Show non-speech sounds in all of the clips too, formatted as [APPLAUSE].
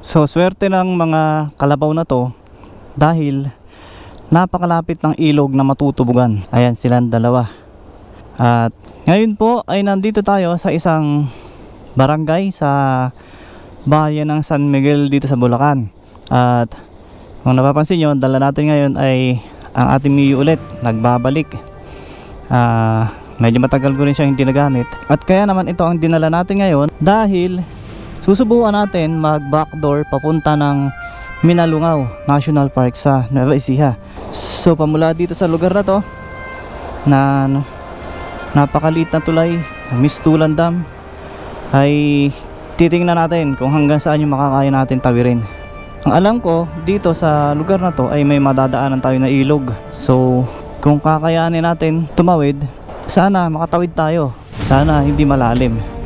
So swerte ng mga kalabaw na to dahil napakalapit ng ilog na matutubugan. Ayan silang dalawa. At ngayon po ay nandito tayo sa isang barangay sa bayan ng San Miguel dito sa Bulacan. At kung napapansin nyo, dala natin ngayon ay ang ating Miyu ulit, nagbabalik. Ah, medyo matagal ko rin siya hindi nagamit. At kaya naman ito ang dinala natin ngayon dahil susubukan natin mag backdoor papunta ng Minalungaw National Park sa Nueva Ecija. So pamula dito sa lugar na to na ano, napakaliit na tulay, Mistulan Dam ay titingnan natin kung hanggang saan yung makakaya natin tawirin. Ang alam ko dito sa lugar na to ay may madadaanan tayo na ilog. So kung kakayanin natin tumawid, sana makatawid tayo. Sana hindi malalim.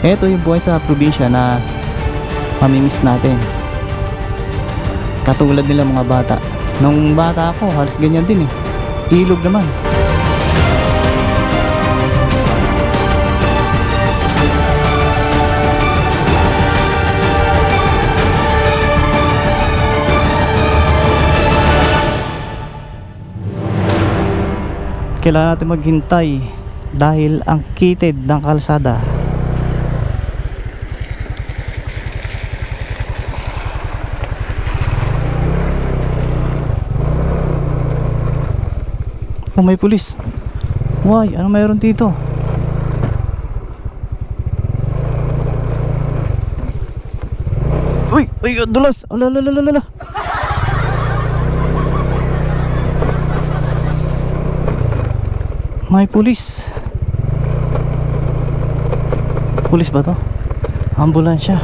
Ito yung buhay sa probinsya na mamimiss natin. Katulad nila mga bata. Nung bata ako, halos ganyan din eh. Ilog naman. Kailangan natin maghintay dahil ang kitid ng kalsada Oh, may pulis. Why? Ano mayroon dito? Uy! Uy! ang Dulas! Ala, ala, ala, ala, ala. May pulis. Pulis ba to? Ambulansya.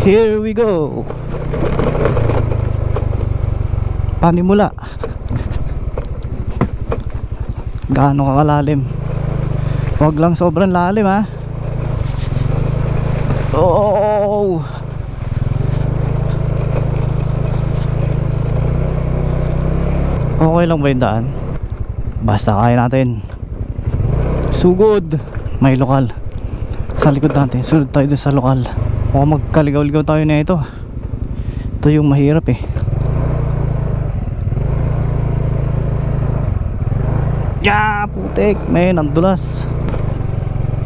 Here we go. Panimula. Gaano kakalalim. Wag lang sobrang lalim ha? Oh! Okay lang ba yung daan? Basta kaya natin. Sugod! May lokal. Sa likod natin sunod tayo sa lokal. Mukhang magkaligaw-ligaw tayo na ito. Ito yung mahirap eh Ya, putik, men, ang dulas.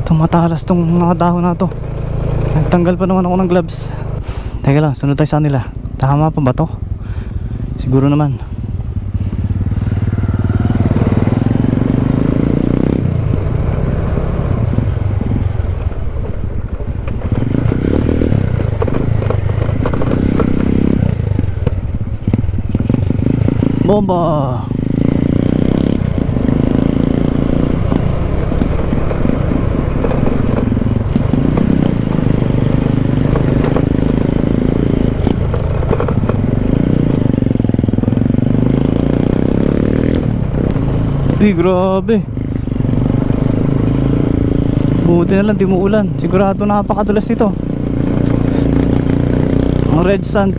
Tumatalas tong mga dahon na to. Nagtanggal pa naman ako ng gloves. Teka lang, sunod tayo sa nila. Tama pa ba to? Siguro naman. Bomba! Uy, grabe. Buti na lang di mo ulan. Sigurado napakadulas nito. Ang red sand.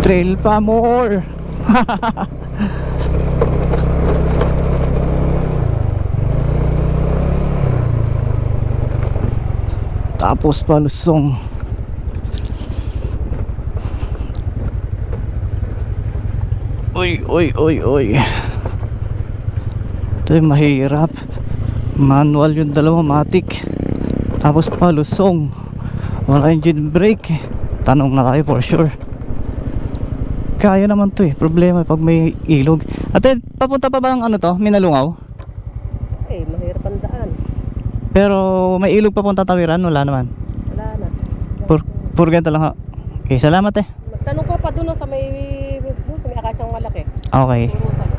Trail pa more. [LAUGHS] Tapos palusong. Uy, uy, uy. Ito yung mahirap. Manual yung dalawa, matic. Tapos palusong. Wala engine brake. Tanong na kayo for sure. kaya naman to eh. Problema pag may ilog. Ate, papunta pa ba ang ano to? Minalungaw? Eh, mahirap ang daan. Pero may ilog papunta tawiran? Wala naman. Wala na. Pur, pur ganito lang ha. Okay, salamat eh. Magtanong ko pa doon sa may, akasang malaki. Okay.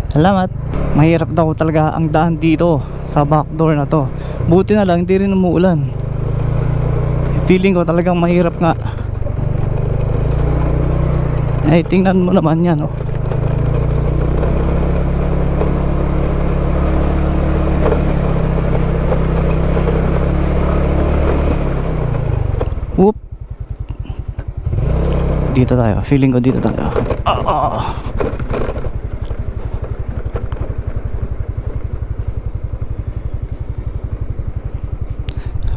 Salamat. Mahirap daw talaga ang daan dito sa backdoor na to. Buti na lang hindi rin umuulan. Feeling ko talagang mahirap nga. Ay, tingnan mo naman yan, oh. Whoop. Dito tayo. Feeling ko dito tayo. Ah, ah.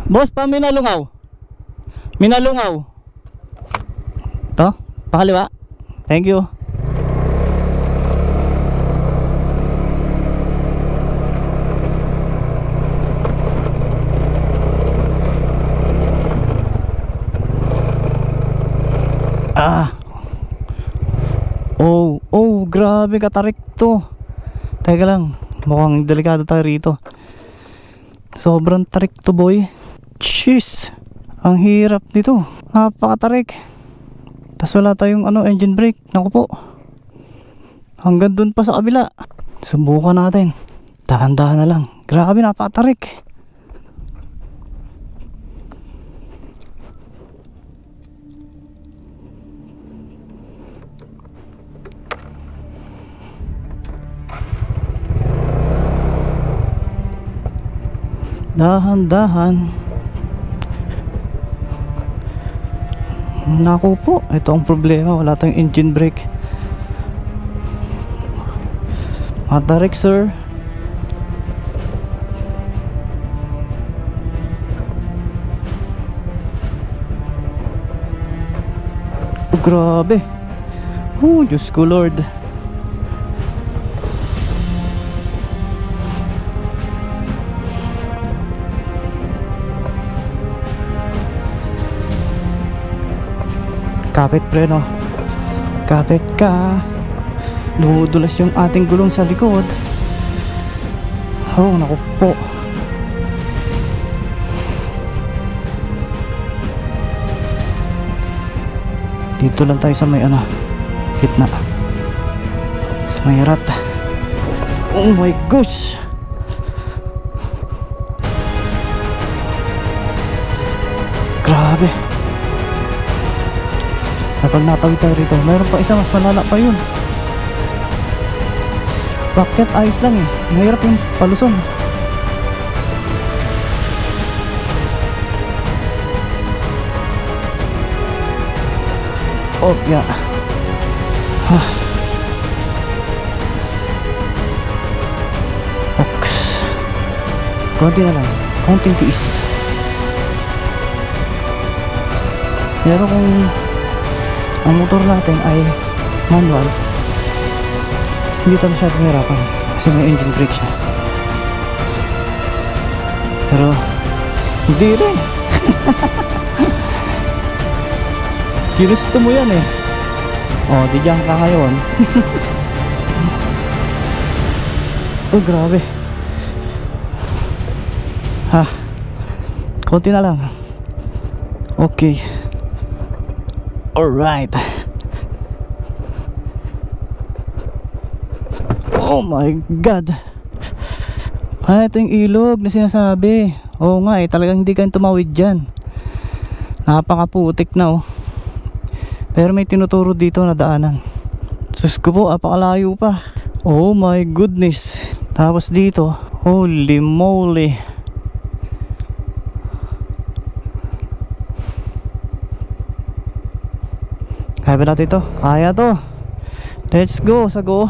Boss, pa minalungaw. Minalungaw. To, pakaliwa. Thank you. Ah. Oh, oh, grabe katarik to. Teka lang, mukhang delikado tayo rito. Sobrang tarik to boy. Jeez. Ang hirap nito. Napakatarik. Tapos wala tayong ano, engine brake. Naku po. Hanggang dun pa sa kabila. Subukan natin. Dahan-dahan na lang. Grabe, napakatarik. Dahan-dahan. Naku po, ito ang problema. Wala tayong engine brake. Matarik, sir. Grabe. Oh, Diyos ko, Lord. Kapit preno. Kapit ka. Dumudulas yung ating gulong sa likod. Oh, naku po. Dito lang tayo sa may ano, gitna. Sa may rat. Oh my gosh! Kapag natawid tayo rito, mayroon pa isa mas malala pa yun. Bakit ayos lang eh. Mahirap yung palusong. Oh, yeah. Ah. Ox. Konti na lang. Konting tiis. Pero kung ang motor natin ay manual, hindi tayo masyadong hirapan kasi may engine brake siya. Pero, hindi rin. [LAUGHS] Ginusto mo yan eh. Oh, di dyan ka ngayon. [LAUGHS] oh, grabe. Ha. Konti na lang. Okay. Alright. Oh my God. Ah, ito yung ilog na sinasabi. Oo nga eh, talagang hindi kayo tumawid dyan. Napakaputik na oh. Pero may tinuturo dito na daanan. Sus ko po, apakalayo pa. Oh my goodness. Tapos dito, holy moly. Kaya ba natin ito? Kaya to. Let's go, sago.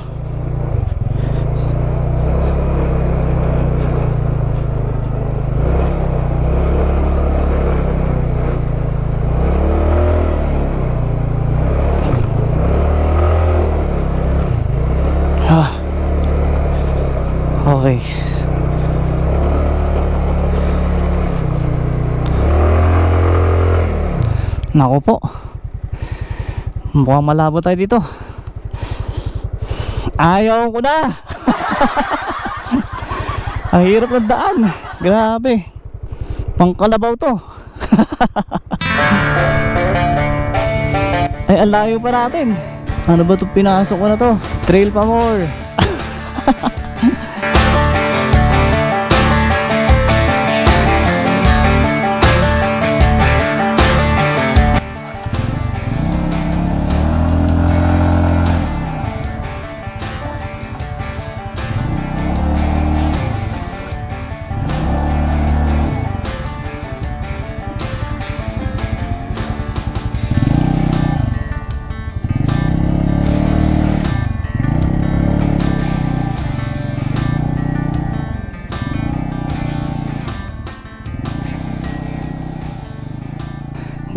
Ah. Okay. Nako po. Mukhang malabo tayo dito. Ayaw ko na. [LAUGHS] Ang hirap ng daan. Grabe. Pangkalabaw to. [LAUGHS] Ay, ang layo pa natin. Ano ba itong pinasok ko na to? Trail pa more. [LAUGHS]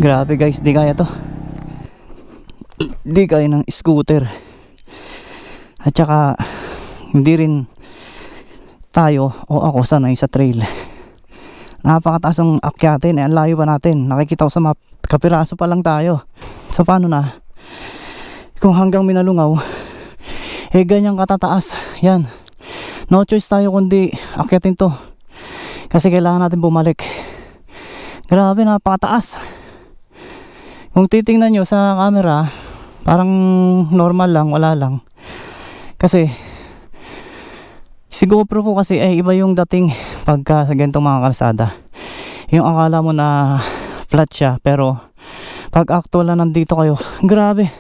Grabe guys, di kaya to. Di kaya ng scooter. At saka, hindi rin tayo o ako sanay sa trail. Napakataas ang akyatin, eh, ang layo pa natin. Nakikita ko sa map, kapiraso pa lang tayo. So paano na? Kung hanggang minalungaw, eh ganyang katataas. Yan. No choice tayo kundi akyatin to. Kasi kailangan natin bumalik. Grabe, napakataas. Kung titingnan nyo sa camera, parang normal lang, wala lang. Kasi, si GoPro po kasi ay iba yung dating pagka sa ganitong mga kalsada. Yung akala mo na flat siya, pero pag actual na nandito kayo, [LAUGHS] grabe,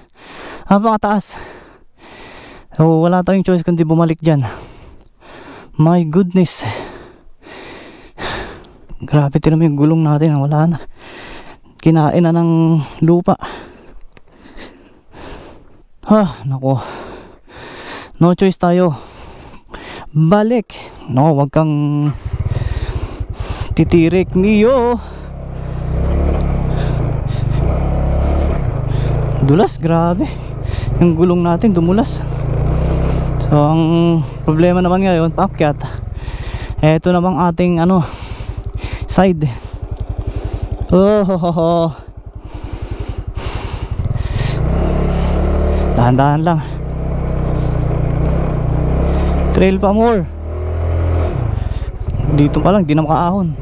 napakataas. So, wala tayong choice kundi bumalik dyan. My goodness. [SIGHS] Grabe, tinan mo yung gulong natin, wala na kinain na ng lupa. Ha, nako. No choice tayo. Balik. No, wag kang titirik Mio. Dulas, grabe. Yung gulong natin dumulas. So, ang problema naman ngayon, paakyat. Ito namang ating ano, side. Oh, ho, ho. Dahan-dahan lang. Trail pa more. Dito pa lang, di na makaahon.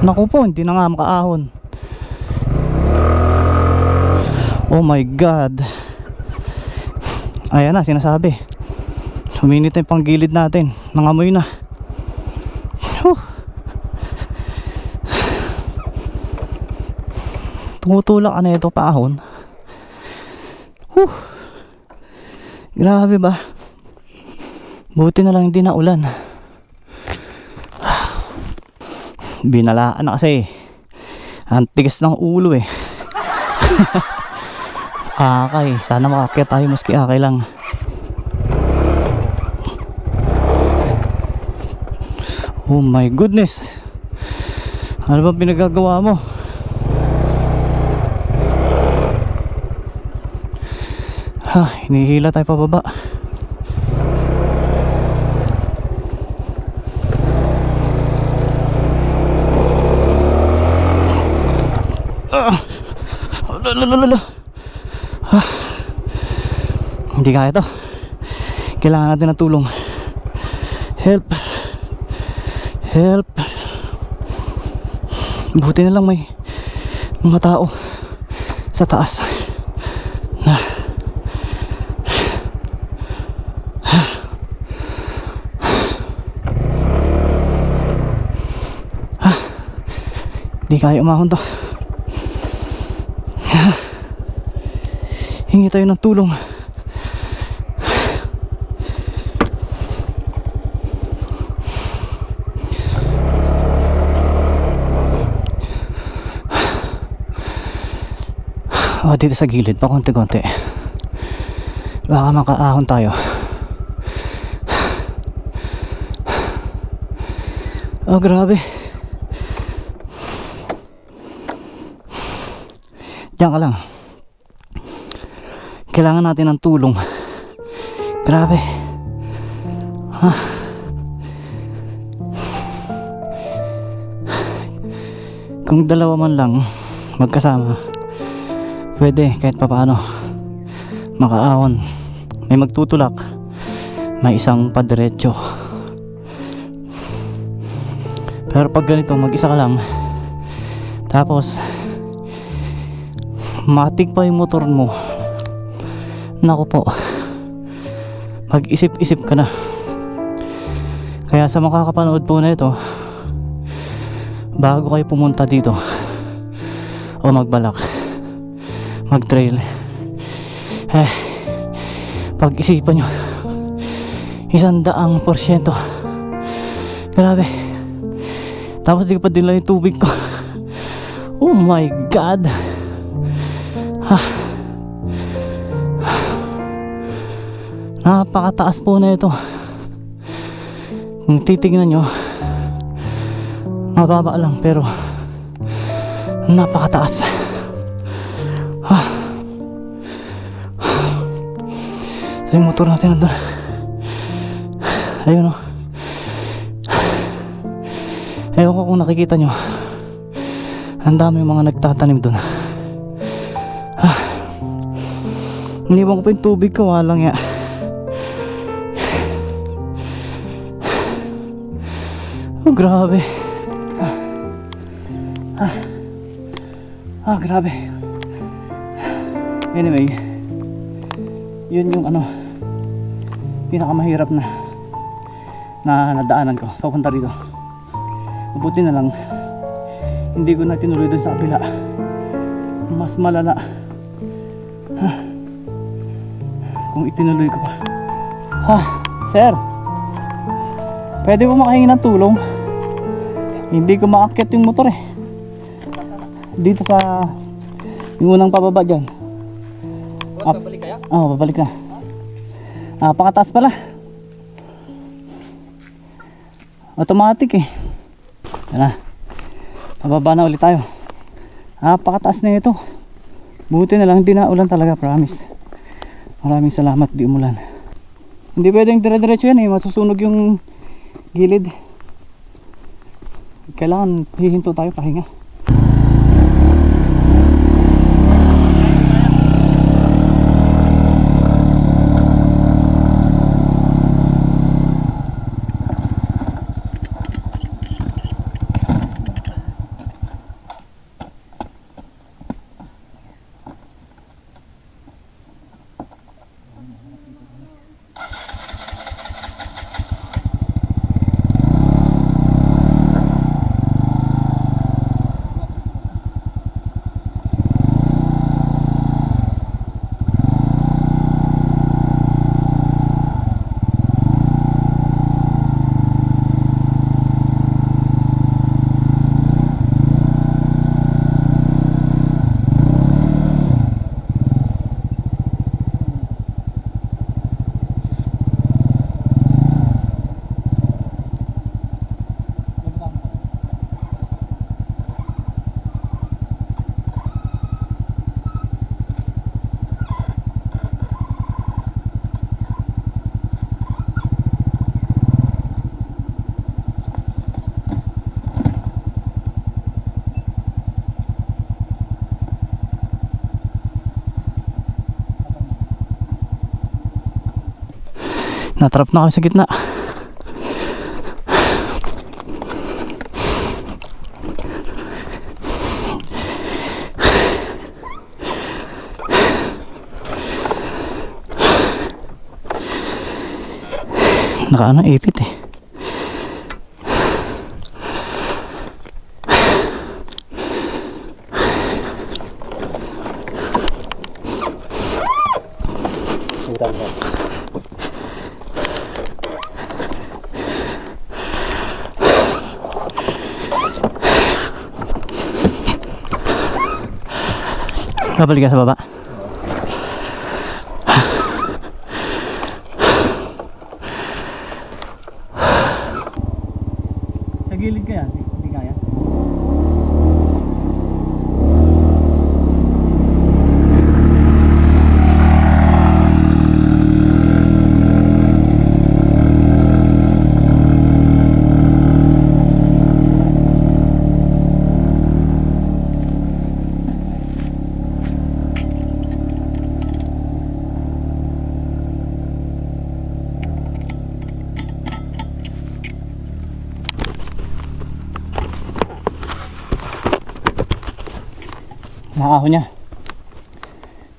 Naku po, hindi na nga makaahon. Oh my God. Ayan na, sinasabi. Suminit na yung panggilid natin. Nangamoy na. Whew. Tumutulak ka na ito paahon. Whew. Grabe ba? Buti na lang hindi na ulan. Binalaan na kasi. Ang tigas ng ulo eh. [LAUGHS] akay. Sana makakit tayo maski akay lang. Oh my goodness. Ano ba pinagagawa mo? Ha, hinihila tayo pababa. Ah! Lalalala. Ah. Hindi kaya to. Kailangan natin ng tulong. Help. Help. Buti na lang may mga tao sa taas. Na. Ah. Di kaya umahon to. Hingi tayo ng tulong. Oh, dito sa gilid pa konti-konti. Baka makaahon tayo. Oh, grabe. Diyan ka lang. Kailangan natin ng tulong. Grabe. Ha? Kung dalawa man lang magkasama, pwede kahit papaano. Makaahon. May magtutulak. May isang padiretso. Pero pag ganito mag isa ka lang. Tapos matik pa yung motor mo. Naku po. Mag isip isip ka na. Kaya sa makakapanood po na ito bago kayo pumunta dito o magbalak mag trail eh pag-isipan nyo isang daang porsyento. Grabe. Tapos di ko pa dinala yung tubig ko. Oh my god. Ha. Napakataas po na ito. Kung titignan nyo mababa lang pero napakataas so yung motor natin nandun ayun o ewan ko kung nakikita nyo. Ang dami mga nagtatanim dun. Ha iniwan ko pa yung tubig ko walang ya. Oh grabe. Ah, grabe. Anyway, yun yung ano, pinakamahirap na na nadaanan ko papunta rito. Mabuti na lang, hindi ko na tinuloy dun sa kabila. Mas malala. Ha. Kung itinuloy ko pa. Ha, sir. Pwede mo makahingi ng tulong? Hindi ko maakyat yung motor eh dito sa yung unang pababa dyan. Up. Babalik kaya? Oo, oh, babalik na. Ah, pakataas pala. Automatic eh. Yan na. Pababa na ulit tayo. Ah, pakataas na ito. Buti na lang, hindi na ulan talaga, promise. Maraming salamat, di umulan. Hindi pwedeng dire-diretso yan eh, masusunog yung gilid. Kailangan hihinto tayo, pahinga. Natrap na kami sa gitna. Naka ano, ipit eh. Babalik ka sa baba.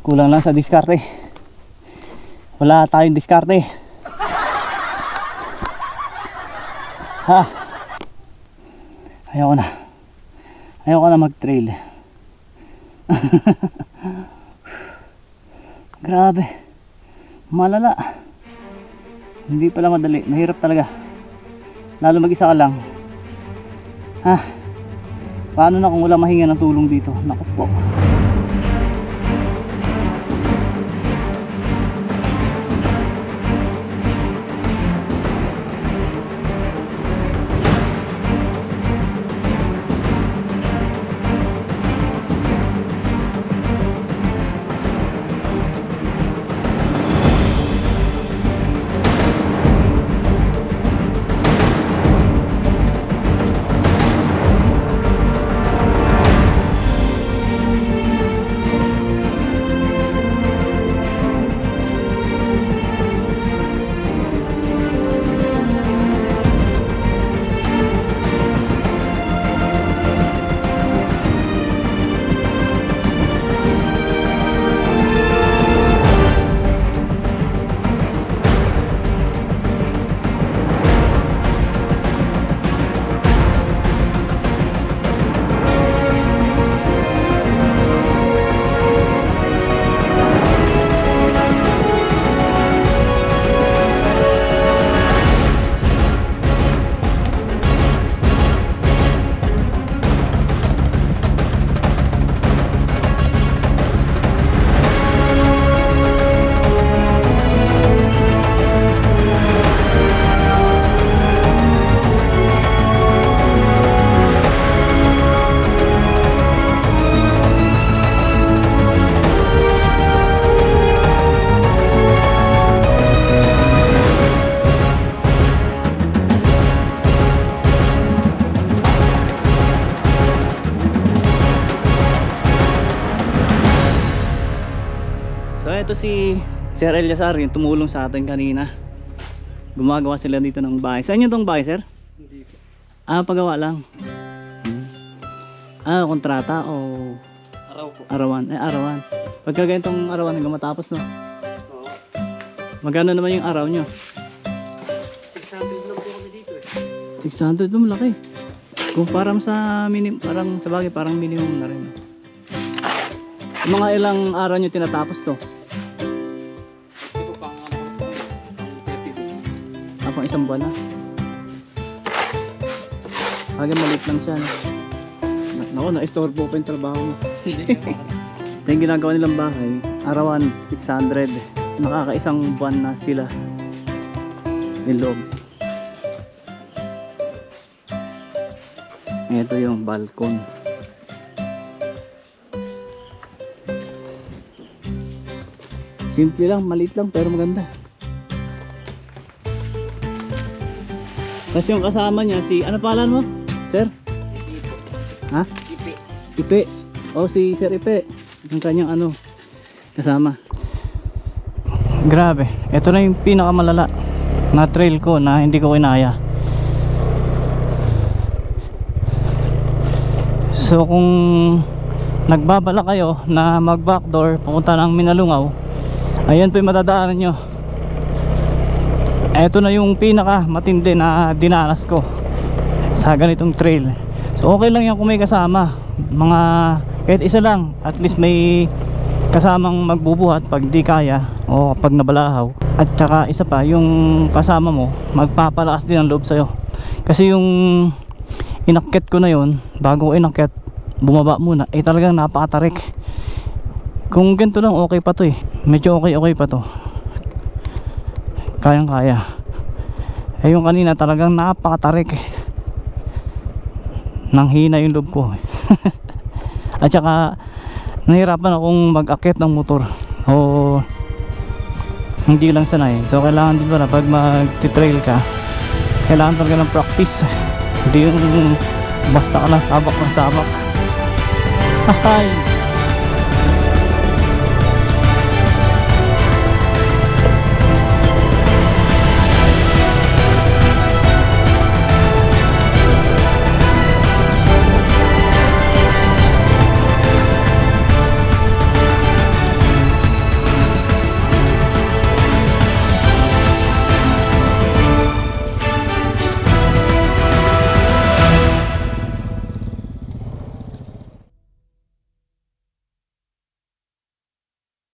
Kulang lang sa diskarte. Wala tayong diskarte. Ha? Ayoko na. Ayoko na mag-trail. [LAUGHS] Grabe. Malala. Hindi pala madali. Mahirap talaga. Lalo mag-isa ka lang. Ha? Paano na kung wala mahinga ng tulong dito? Naku po. Sir Eliasar yung tumulong sa atin kanina. Gumagawa sila dito ng bahay. Saan yun tong bahay, sir? Hindi po. Ah, pagawa lang. Hmm. Ah, kontrata o Araw po. arawan? Eh, arawan. Pagka ganitong arawan hanggang matapos, no? Oo. Magkano naman yung araw nyo? 600 lang po kami dito eh. 600 mo laki. Kung parang sa minim, parang sa bagay, parang minimum na rin. Mga ilang araw nyo tinatapos to? Kapang isang buwan na. Kaya maliit lang siya. Na- Naku, na-store po pa yung trabaho mo. [LAUGHS] yung ginagawa nilang bahay, arawan 600. Nakakaisang buwan na sila. Loob. Ito yung balkon. Simple lang, maliit lang pero maganda. Kasi yung kasama niya si ano pangalan mo? Sir? Ha? Ipi. Ipe. O si Sir Ipe. Yung kanyang ano kasama. Grabe. Ito na yung pinakamalala na trail ko na hindi ko kinaya. So kung nagbabala kayo na mag backdoor pupunta ng Minalungaw, ayan po yung madadaanan nyo. Ito na yung pinaka matindi na dinanas ko sa ganitong trail. So okay lang yan kung may kasama. Mga kahit isa lang, at least may kasamang magbubuhat pag di kaya o pag nabalahaw. At saka isa pa, yung kasama mo magpapalakas din ang loob sa'yo. Kasi yung inakyat ko na yon bago inakyat, bumaba muna, eh talagang napakatarik. Kung ganito lang, okay pa to eh. Medyo okay okay pa to kayang kaya eh yung kanina talagang napakatarik nang hina yung loob ko [LAUGHS] at saka nahirapan akong mag-akit ng motor. O hindi lang sanay. So kailangan din pala pag mag-trail ka kailangan talaga ng practice. Hindi yung basta ka lang sabak ng sabak. [LAUGHS] Hahay